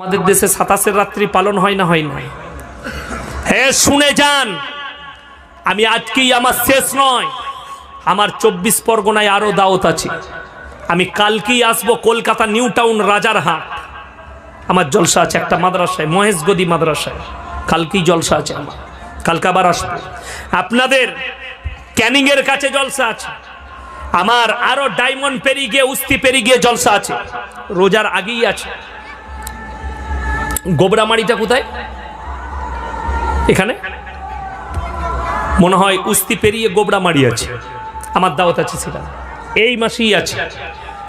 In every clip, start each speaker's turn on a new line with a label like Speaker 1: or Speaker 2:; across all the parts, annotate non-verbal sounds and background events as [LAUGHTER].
Speaker 1: আমাদের দেশে সাতাশের রাত্রি পালন হয় না হয় না। হ্যাঁ শুনে যান। আমি আজকেই আমার শেষ নয়, আমার চব্বিশ পরগনায় আরও দাওয়াত আছে। আমি কালকেই আসব কলকাতা নিউ টাউন রাজারহাট। আমার জলসা আছে একটা মাদ্রাসায়, মহেশগদি মাদ্রাসায়। কালকেই জলসা আছে আমার। কালকে আবার আসব। আপনাদের ক্যানিং এর কাছে জলসা আছে। আমার আরও ডায়মন্ড পেরিয়ে গিয়ে, উস্তি পেরিয়ে গিয়ে জলসা আছে। রোজার আগেই আছে। গোবরামারিটা কোথায়? এখানে? মনে হয় উস্তি পেরিয়ে গোবরামারি আছে। আমার দাওয়াত আছে সেটা এই মাসেই আছে।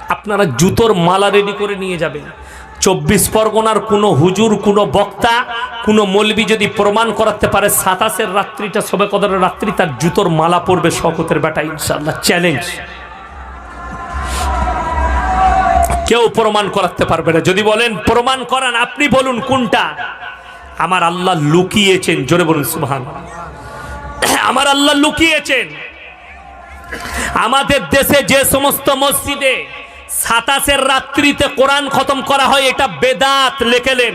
Speaker 1: আপনারা জুতোর মালা রেডি করে নিয়ে যাবেন। চব্বিশ পরগনার কোনো হুজুর, কোনো বক্তা, কোনো মলবি যদি প্রমাণ করাতে পারে, সাতাশের রাত্রিটা সবে কদরের রাত্রি তার জুতোর মালা পড়বে শকতের বেটা ইনশাল্লাহ চ্যালেঞ্জ কেউ প্রমাণ করাতে পারবে না। যদি বলেন, প্রমাণ করান, আপনি বলুন কোনটা? আমার আল্লাহ লুকিয়েছেন, জোরে বলুন সুবহান আমার আল্লাহ লুকিয়েছেন। আমাদের দেশে যে সমস্ত মসজিদে সাতাশের রাত্রিতে কোরআন খতম করা হয়, এটা বেদাত লেখেলেন।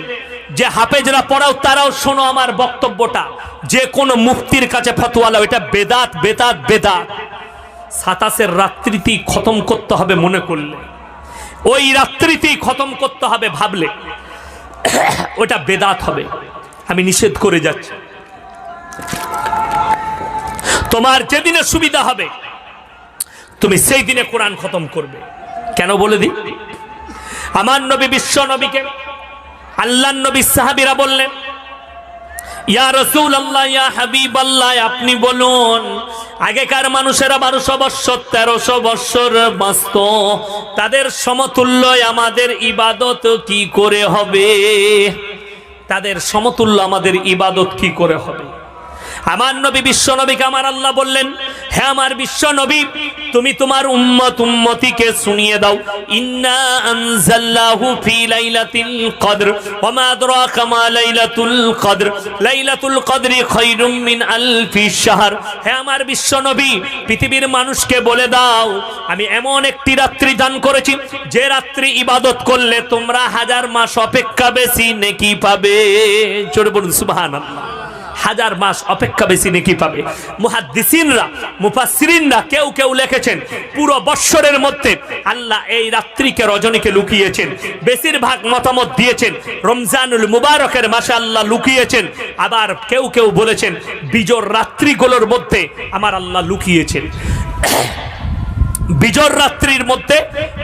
Speaker 1: যে হাফেজরা পড়াও, তারাও শোনো আমার বক্তব্যটা। যে কোনো মুক্তির কাছে ফতোয়ালা এটা বেদাত বেদাত বেদাত। সাতাশের রাত্রিতেই খতম করতে হবে মনে করলে। ওই রাত্রিতেই খতম করতে হবে ভাবলে। ওটা বেদাত হবে। আমি নিষেধ করে যাচ্ছি। তোমার যেদিনে সুবিধা হবে, তুমি সেই দিনে কোরআন খতম করবে। কেন বলে দি আমার নবী বিশ্ব নবীকে আল্লাহ নবী সাহাবিরা বললেন ইয়া রসুল আল্লাহ ইয়া হাবিব আল্লাহ আপনি বলুন, আগেকার মানুষেরা বারোশো বৎসর, তেরোশো বৎসর বাঁচত। তাদের সমতুল্য আমাদের ইবাদত কি করে হবে? তাদের সমতুল্য আমাদের ইবাদত কি করে হবে? আমার নবী, বিশ্ব নবীকে আমার আল্লাহ বললেন হ্যাঁ আমার বিশ্ব নবী, তুমি তোমার উম্মত উম্মতিকে শুনিয়ে দাও। ইন্না আনজাল্লাহু ফি লাইলাতিল কদর ওয়া মা আদরাকা মা লাইলাতুল কদর। লাইলাতুল কদরি খায়রুম মিন আলফি শাহর। হ্যাঁ আমার বিশ্ব নবী, পৃথিবীর মানুষকে বলে দাও, আমি এমন একটি রাত্রি দান করেছি, যে রাত্রি ইবাদত করলে তোমরা হাজার মাস অপেক্ষা বেশি নেকি পাবে। জোরে বলুন, সুবহানাল্লাহ। হাজার মাস অপেক্ষা বেশি নেকি পাবে। মুহাদ্দিসিনরা, মুফাসসিরিনরা কেউ কেউ লিখেছেন, পুরো বৎসরের মধ্যে আল্লাহ এই রাত্রিকে রজনীকে লুকিয়েছেন। বেশিরভাগ মতামত দিয়েছেন, রমজানুল মুবারকের মাসে আল্লাহ লুকিয়েছেন। আবার কেউ কেউ বলেছেন, বিজোর রাত্রিগুলোর মধ্যে আমার আল্লাহ লুকিয়েছেন। বিজর রাত্রির মধ্যে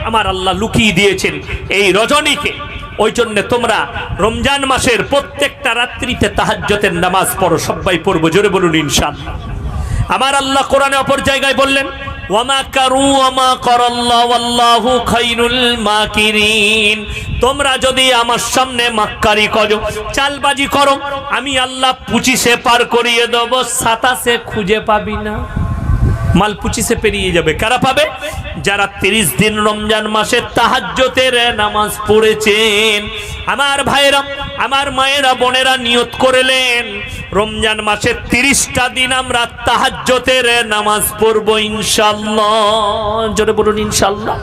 Speaker 1: আমার আল্লাহ লুকিয়ে দিয়েছেন। এই রজনীকে ওই জন্য তোমরা রমজান মাসের প্রত্যেকটা রাত্রিতে তাহাজ্জতের নামাজ পড়ো, সবাই পড়ব, জোরে বলুন ইনশাআল্লাহ। আমার আল্লাহ কোরআনে অপর জায়গায় বললেন তোমরা যদি আমার সামনে মাক্কারি করো, চালবাজি করো, আমি আল্লাহ পুচিশে পার করিয়ে দেবো, সাতাশে খুঁজে পাবি না। মাল পুচিসে পেরিয়ে যাবে। কারা পাবে? যারা তিরিশ দিন রমজান মাসে তাহাজ্জতের নামাজ পড়েছেন। আমার ভাইরা আমার মায়েরা, বোনেরা নিয়ত করলেন, রমজান মাসে তিরিশটা দিন আমরা তাহাজ্জতের নামাজ পড়ব ইনশাল্লাহ জোরে বলুন ইনশাল্লাহ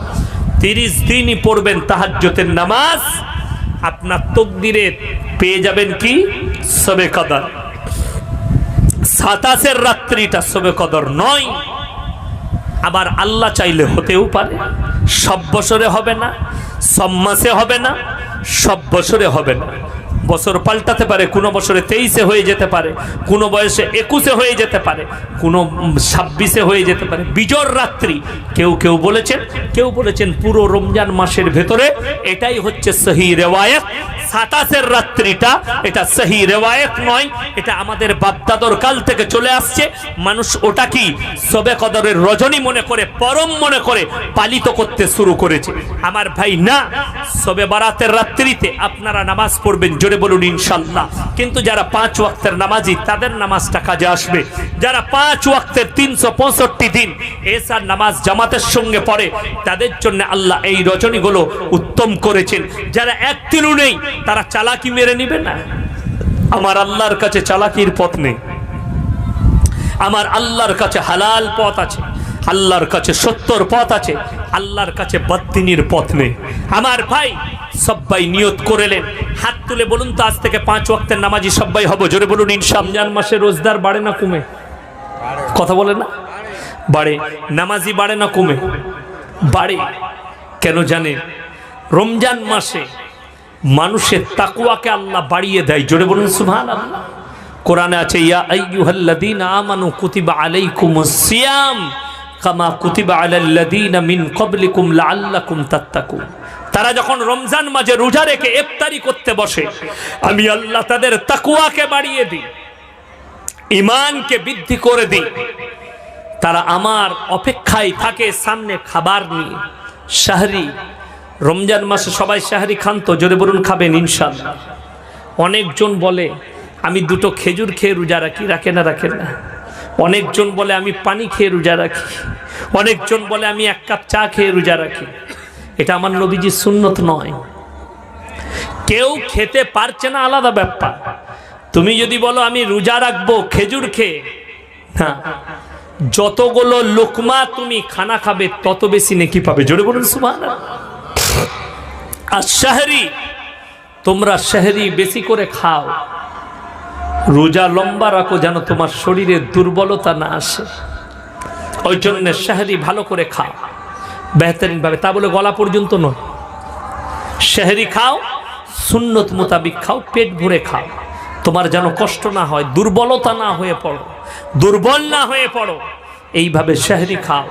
Speaker 1: তিরিশ দিনই পড়বেন তাহাজ্জতের নামাজ। আপনার তকদিরে পেয়ে যাবেন কি? সবে কদর। সাতাশের রাত্রিটা সবে কদর নয়। আবার আল্লাহ চাইলে হতেও পারে। সব বছরে হবে না, সব মাসে হবে না, সব বছরে হবে না। বছর পাল্টাতে পারে, কোনো বছরে তেইশে হয়ে যেতে পারে, কোনো বয়সে একুশে হয়ে যেতে পারে, কোনো ছাব্বিশে হয়ে যেতে পারে। বিজর রাত্রি, কেউ কেউ বলেছেন কেউ বলেছেন পুরো রমজান মাসের ভেতরে এটাই হচ্ছে সহি রেওয়ায়ত। সাতাশের রাত্রিটা, এটা সহি রেওয়ায়ত নয়, এটা আমাদের বাপদাদর কাল থেকে চলে আসছে। মানুষ ওটা কি সবে কদরের রজনী মনে করে, পরম মনে করে পালিত করতে শুরু করেছে। আমার ভাই না, সবে বারাতের রাত্রিতে আপনারা নামাজ পড়বেন, জোরে বলুন ইনশাল্লাহ। কিন্তু যারা পাঁচ ওয়াক্তের নামাজি, তাদের নামাজটা কাজে আসবে। যারা পাঁচ ওয়াক্তের তিনশো পঁয়ষট্টি দিন এসার নামাজ জামাতের সঙ্গে পড়ে, তাদের জন্য আল্লাহ এই রজনীগুলো উত্তম করেছেন। যারা একদিনও নেই তারা চালাকি মেরে নিবে না? আমার আল্লাহর কাছে চালাকির পথ নেই। আমার আল্লাহর কাছে হালাল পথ আছে আল্লাহর কাছে সত্যর পথ আছে আল্লাহর কাছে বদ্দিনীর পথ নেই। আমার ভাই সবাই নিয়ত করেলেন হাত তুলে বলুন তো আজ থেকে পাঁচ ওয়াক্তের নামাজি সবাই হব। জোরে বলুন ইনশামজান মাসে রোজদার বাড়ে না কমে? কথা বলে না? বাড়ে। নামাজি বাড়ে না কমে? বাড়ে। কেন জানে? রমজান মাসে মানুষের তাকুয়াকে আল্লাহ বাড়িয়ে দেয়। জোরে বলুন সুবহান আল্লাহ কোরআনে আছে কুতিবা তারা যখন রমজান মাঝে রোজা রেখে ইফতারি করতে বসে, আমি আল্লাহ তাদের তাকুয়াকে বাড়িয়ে দিই ইমানকে বৃদ্ধি করে দিই। তারা আমার অপেক্ষায় থাকে সামনে খাবার নিয়ে, শাহরি রমজান মাসে সবাই শাহরি খান তো, জোরে বলুন খাবেন ইনশাল্লাহ অনেকজন বলে, আমি দুটো খেজুর খেয়ে রোজা রাখি, রাখে না রাখে না? অনেকজন বলে, আমি পানি খেয়ে রোজা রাখি। অনেকজন বলে, আমি এক কাপ চা খেয়ে রোজা রাখি। এটা আমার নবীজির সুন্নত নয়। কেউ খেতে পারছে না, আলাদা ব্যাপার। তুমি যদি বলো, আমি রোজা রাখব খেজুর খেয়ে হ্যাঁ যতগুলো লোকমা তুমি খানা খাবে, তত বেশি নেকি পাবে। জোরে বলুন সুমান আর শাহরি, তোমরা শাহরি বেশি করে খাও। রোজা লম্বা রাখো যেন তোমার শরীরে দুর্বলতা না আসে। ওই জন্যে শাহরি ভালো করে খাও। বেহতরিন ভাবে, তা বলে গলা পর্যন্ত নয়। শাহরি খাও, সুন্নত মোতাবিক খাও, পেট ভরে খাও। তোমার যেন কষ্ট না হয়, দুর্বলতা না হয়ে পড়ো, দুর্বল না হয়ে পড়ো, এইভাবে শাহরি খাও।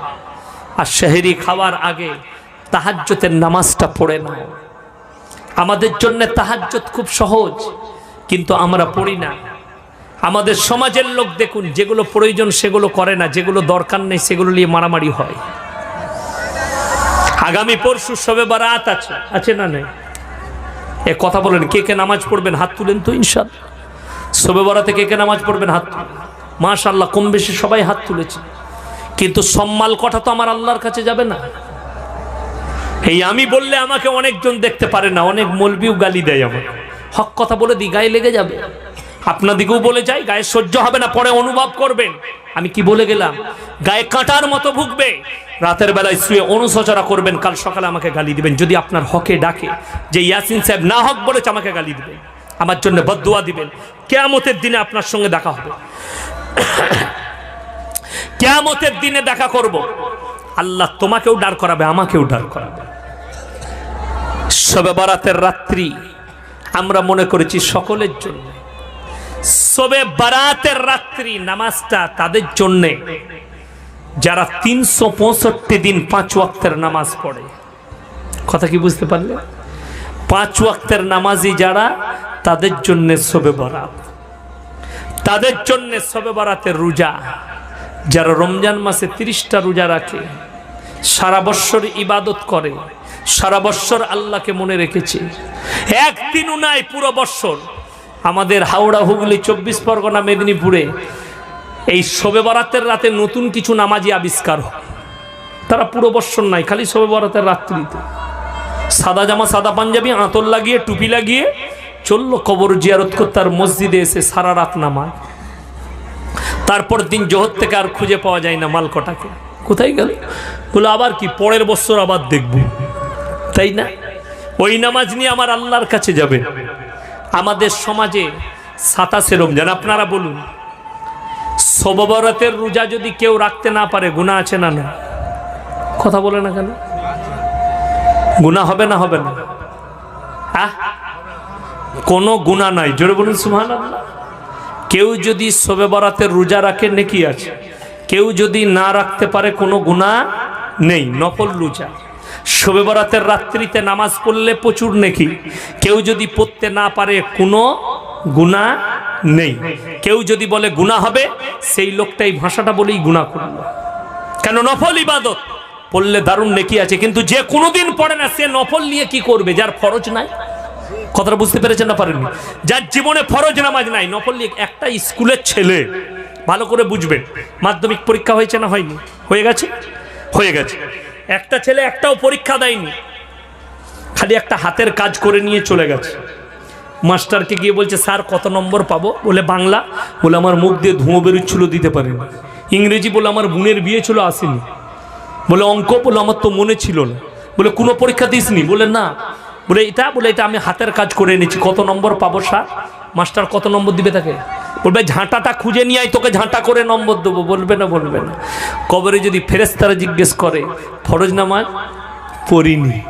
Speaker 1: আর শাহরি খাওয়ার আগে তাহাজ্জতের নামাজটা পড়ে নাও। আমাদের জন্য তাহাজ্জত খুব সহজ, কিন্তু আমরা পড়ি না। আমাদের সমাজের লোক দেখুন, যেগুলো প্রয়োজন সেগুলো করে না, যেগুলো দরকার নেই সেগুলো নিয়ে মারামারি হয়। আগামী পরশু সবে বারাত আছে। আছে না নেই? এ কথা বলেন, কে কে নামাজ পড়বেন? হাত তুলেন তো ইনশাল সবে বরাতে কে কে নামাজ পড়বেন? হাত তুলেন। মাশাল্লাহ কম বেশি সবাই হাত তুলেছে। কিন্তু সম্মাল কথা তো আমার আল্লাহর কাছে যাবে না? এই আমি বললে আমাকে অনেকজন দেখতে পারে না, অনেক মলবিও গালি দেয় আমাকে। হক কথা বলে দিই গায়ে লেগে যাবে। আপনাদিকেও বলে যাই, গায়ে সহ্য হবে না, পরে অনুভব করবেন। আমি কি বলে গেলাম? গায়ে কাঁটার মতো ভুগবে। রাতের বেলায় শুয়ে অনুশোচনা করবেন, কাল সকালে আমাকে গালি দিবেন, যদি আপনার হকে ডাকে। যে ইয়াসিন সাহেব না হক বলেছে, আমাকে গালি দিবেন। আমার জন্য বদুয়া দিবেন। কেয়ামতের দিনে আপনার সঙ্গে দেখা হবে। [COUGHS] কেয়ামতের দিনে দেখা করব। আল্লাহ তোমাকেও ডার করাবে, আমাকেও ডার করাবে। সবে বারাতের রাত্রি আমরা মনে করেছি সকলের জন্য। সবে বারাতের রাত্রি নামাজটা তাদের জন্যে। যারা তিনশো পঁয়ষট্টি দিন পাঁচ ওয়াক্তের নামাজ পড়ে। কথা কি বুঝতে পারলে? পাঁচ ওয়াক্তের নামাজি যারা, তাদের জন্য সবে বরাত। তাদের জন্য সবে বরাতের রোজা। যারা রমজান মাসে তিরিশটা রোজা রাখে সারা বৎসর ইবাদত করে, সারা বৎসর আল্লাহকে মনে রেখেছে। একদিনও নাই পুরো বৎসর। আমাদের হাওড়া হুগলি চব্বিশ পরগনা মেদিনীপুরে এই শবে বরাতের রাতে নতুন কিছু নামাজি আবিষ্কার হয়। তারা পুরো বৎসর নাই, খালি শবে বরাতের রাত্রিতে। সাদা জামা, সাদা পাঞ্জাবি আঁতর লাগিয়ে, টুপি লাগিয়ে চলল কবর জিয়ারত করতে আর মসজিদে এসে সারা রাত নামাজ তারপর দিন জোহর থেকে আর খুঁজে পাওয়া যায় না মালকটাকে। কোথায় গেল? বলে, আবার কি, পরের বছর আবার দেখব। তাই না? ওই নামাজ নিয়ে আমার আল্লাহর কাছে যাবে আমাদের সমাজে সাতাশে রমজান, আপনারা বলুন, সববরতের রোজা যদি কেউ রাখতে না পারে গুণা আছে না না কথা বলে না কেন? গুণা হবে না হবে না? আহ? কোনো গুণা নাই। জোরে বলুন সুহান কেউ যদি শবে বরাতের রোজা রাখে, নেকি আছে? কেউ যদি না রাখতে পারে কোনো গুণা নেই নকল রোজা। শবে বরাতের রাত্রিতে নামাজ পড়লে প্রচুর নেকি। কেউ যদি পড়তে না পারে কোনো গুণা নেই। কেউ যদি বলে গুণা হবে, সেই লোকটাই ভাষাটা বলেই গুণা করল। কেন? নফল ইবাদত। পড়লে দারুণ নেকি আছে, কিন্তু যে কোনোদিন পড়ে না, সে নফল নিয়ে কি করবে? যার ফরজ নাই। কথাটা বুঝতে পেরেছেন না পারেননি? যার জীবনে ফরজ নামাজ নাই, নফল নিয়ে একটা স্কুলের ছেলে ভালো করে বুঝবেন। মাধ্যমিক পরীক্ষা হয়েছে না হয়নি? হয়ে গেছে? হয়ে গেছে। একটা ছেলে একটাও পরীক্ষা দেয়নি। খালি একটা হাতের কাজ করে নিয়ে চলে গেছে। মাস্টারকে গিয়ে বলছে স্যার কত নম্বর পাবো? বলে বাংলা। বলে আমার মুখ দিয়ে ধুঁয়ো বেরোচ্ছিল দিতে পারেনি। ইংরেজি বলে আমার বোনের বিয়ে ছিল আসেনি। বলে অঙ্ক? বলে আমার তো মনে ছিল না। বলে কোনো পরীক্ষা দিসনি? বলে না। বলে এটা? বলে এটা আমি হাতের কাজ করে এনেছি। কত নম্বর পাবো স্যার? মাস্টার কত নম্বর দিবে তাকে? বলবে, ঝাঁটাটা খুঁজে নিয়ে আয়, তোকে ঝাঁটা করে নম্বর দেবো। বলবে না বলবে না। কবরে যদি ফেরেস্তারা জিজ্ঞেস করে, ফরজ নামাজ? পড়িনি।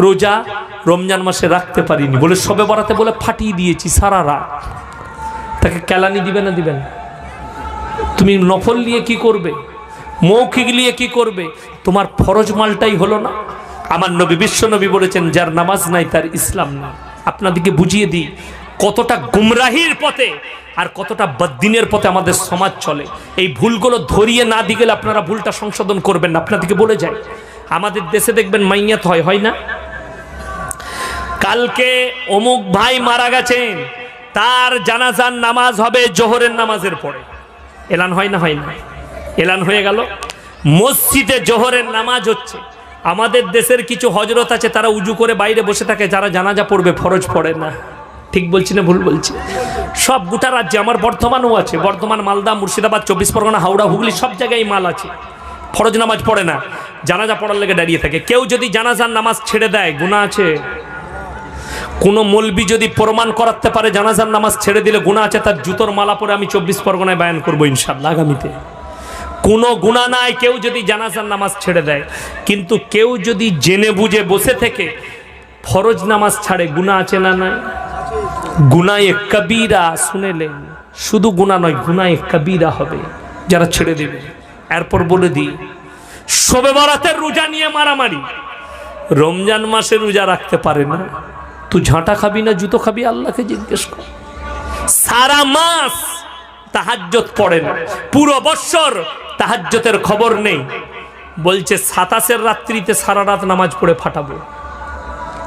Speaker 1: রোজা? রমজান মাসে রাখতে পারিনি। বলে, সবে বরাতে বলে ফাটিয়ে দিয়েছি সারা রাত। তাকে কেলানি দিবে না দিবেন তুমি নফল নিয়ে কি করবে? মৌখিক নিয়ে কি করবে? তোমার ফরজ মালটাই হলো না? আমার নবী, বিশ্ব নবী বলেছেন, যার নামাজ নাই, তার ইসলাম না আপনাদেরকে বুঝিয়ে দিই কতটা গুমরাহির পথে আর কতটা বদ্দিনের পথে আমাদের সমাজ চলে। এই ভুলগুলো ধরিয়ে না দিয়ে গেলে আপনারা ভুলটা সংশোধন করবেন না। আপনাদেরকে বলে যাই, আমাদের দেশে দেখবেন মাইয়াত হয় হয় না? কালকে অমুক ভাই মারা গেছেন, তার জানাজার নামাজ হবে জোহরের নামাজের পরে। এলান হয় না হয় না? এলান হয়ে গেল। মসজিদে জোহরের নামাজ হচ্ছে। আমাদের দেশের কিছু হজরত আছে, তারা উজু করে বাইরে বসে থাকে, যারা জানাজা পড়বে, ফরজ পড়ে না। ঠিক বলছি না ভুল বলছি? সব গোটা রাজ্যে, আমার বর্ধমানও আছে, বর্ধমান, মালদা, মুর্শিদাবাদ, চব্বিশ পরগনা, হাওড়া, হুগলি, সব জায়গায় মাল আছে। ফরজ নামাজ পড়ে না, জানাজা পড়ার লেগে দাঁড়িয়ে থাকে। কেউ যদি জানাজার নামাজ ছেড়ে দেয় গুণা আছে? কোনো মলবি যদি প্রমাণ করাতে পারে জানাজার নামাজ ছেড়ে দিলে গুণা আছে, তার জুতোর মালা পরে আমি চব্বিশ পরগনায় বায়ান করব ইনশাল্লাহ আগামীতে। কোনো গুণা নাই, কেউ যদি জানাজার নামাজ ছেড়ে দেয়। কিন্তু কেউ যদি জেনে বুঝে বসে থেকে ফরজ নামাজ ছাড়ে গুণা আছে না নাই? গুনায়ে কবিরা শুনেলেন শুধু গুণা নয়, গুনায়ে কবিরা হবে, যারা ছেড়ে দেবে। এরপর বলে দিই, শোবে বরাতের রোজা নিয়ে মারামারি। রমজান মাসে রোজা রাখতে পারে না। তুই ঝাঁটা খাবি না, জুতো খাবি, আল্লাহকে জিজ্ঞেস কর। সারা মাস তাহাজ্জত পড়ে না। পুরো বৎসর তাহাজ্জতের খবর নেই। বলছে, সাতাশের রাত্রিতে সারা রাত নামাজ পড়ে ফাটাবো।